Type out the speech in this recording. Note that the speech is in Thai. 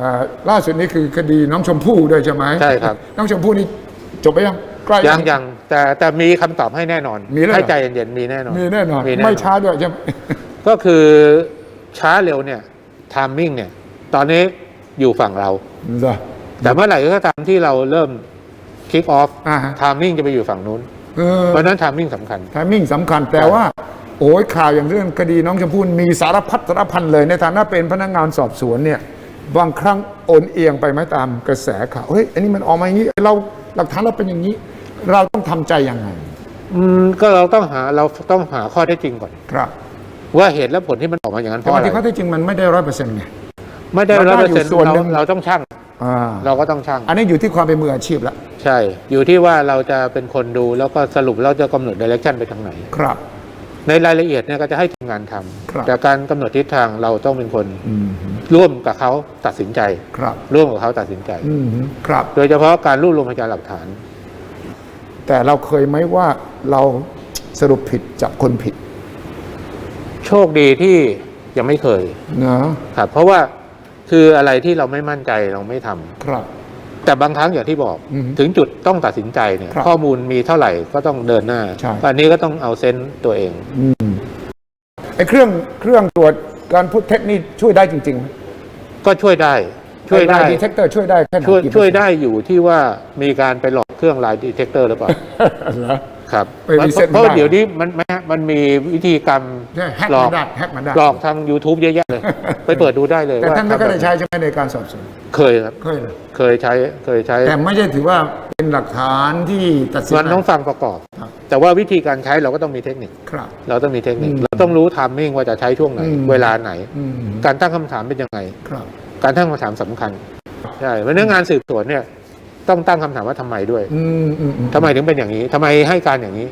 อ่าล่าสุดนี้คือคดีน้องชมพู่ด้วยใช่ไหมใช่ครับ น้องชมพู่นี่จบไปยังใกล้ยังยังแต่แต่มีคำตอบให้แน่นอนมีแล้วเหรอให้ใจเย็นๆมีแน่นอนมีแน่นอนมีแน่นอนไม่ช้าด้วยใช่ไหมก็คือช้าเร็วเนี่ยทามมิ่งเนี่ย ตอนนี้อยู่ฝั่งเราเหรอแต่เมื่อไหร่ก็ตามที่เราเริ่มคิกออฟอ่าฮะทามมิ่งจะไปอยู่ฝั่งนู้นเออเพราะฉะนั้นทามมิ่งสำคัญทามมิ่งสำคัญแต่ว่าโอ้ยข่าวอย่างเรื่องคดีน้องชมพู่มีสารพัดสารพันเลยในฐานะเป็นพนักงานสอบสวนเนี่ย บางครั้งโอนเอียงไปไหมตามกระแสข่าวเฮ้ยอันนี้มันออกมาอย่างนี้เราหลักฐานเราเป็นอย่างนี้ เราต้องทำใจยังไง อืมก็เราต้องหาเราต้องหาข้อเท็จจริงก่อน ครับ ว่าเหตุและผลที่มันออกมาอย่างนั้นเพแต่ราะบางอะไรทีข้อเท็จจริงมันไม่ได้ร้อยเปอร์เซ็นต์ไงไม่ได้มันร้อยได้เปอร์อยู่เซ็นต์ส่วนหเรานึ่งเราต้องช่างอ่าเราก็ต้องช่าง อันนี้อยู่ที่ความเป็นมืออาชีพแล้วใช่ อยู่ที่ว่าเราจะเป็นคนดูแล้วก็สรุปเราจะกำหนดดิเรกชันไปทางไหนครับ ในรายละเอียดเนี่ยก็จะให้ทีมงานทำครับแต่การกำหนดทิศทางเราต้องเป็นคนอืม ร่วมกับเขาตัดสินใจ ครับร่วมกับเขาตัดสินใจ อืมครับ โดยเฉพาะการรวบรวมพยานหลักฐาน แต่เราเคยไหมว่าเราสรุปผิดจับคนผิดโชคดีที่ยังไม่เคยเนาะครับ เพราะว่าคืออะไรที่เราไม่มั่นใจเราไม่ทำครับ แต่บางครั้งอย่างที่บอก อือฮึถึงจุดต้องตัดสินใจเนี่ย ครับข้อมูลมีเท่าไหร่ก็ต้องเดินหน้าใช่ อันนี้ก็ต้องเอาเซนต์ตัวเองอืมไอ้เครื่องเครื่องตรวจการพูดเทคนิคช่วยได้จริงๆไหม ก็ช่วยได้ช่วยได้ดีเทคเตอร์ช่วยได้แค่ไหนช่วยกี่เปอร์ช่วยเซ็นต์ได้อยู่ที่ว่ามีการไปหลอกเครื่องลายดีเทคเตอร์หรือเปล่าเหรอครับไปรีเซ็ตเพราะมันได้เดี๋ยวนี้มันมันมันมีวิธีกรรมใช่แฮกหลอมักนได้แฮกมันได้หลอกทาง YouTube เยอะแยะเลย ไปเปิดดูได้เลยแต่ว่าท่านไม่ทำก็แบบได้ใช้ใช่ไหมในการสอบสวนเคยครับเคยเลยเคยใช้เคยใช้ แต่ไม่ใช่ถือว่าเป็นหลักฐานที่ตัดสินมันต้องฟังประกอบครับ แต่ว่าวิธีการใช้เราก็ต้องมีเทคนิค ครับ เราต้องมีเทคนิคอืมเราต้องรู้ทามมิ่งว่าจะใช้ช่วงไหน อืม เวลาไหน อืมการตั้งคำถามเป็นยังไง ครับ การตั้งคำถามสำคัญใช่เพราะฉะนั้นงานสืบสวนเนี่ยต้องตั้งคำถามว่าทำไมด้วยอืมอืมอืม ทำไมถึงเป็นอย่างนี้ทำไมให้การอย่างนี้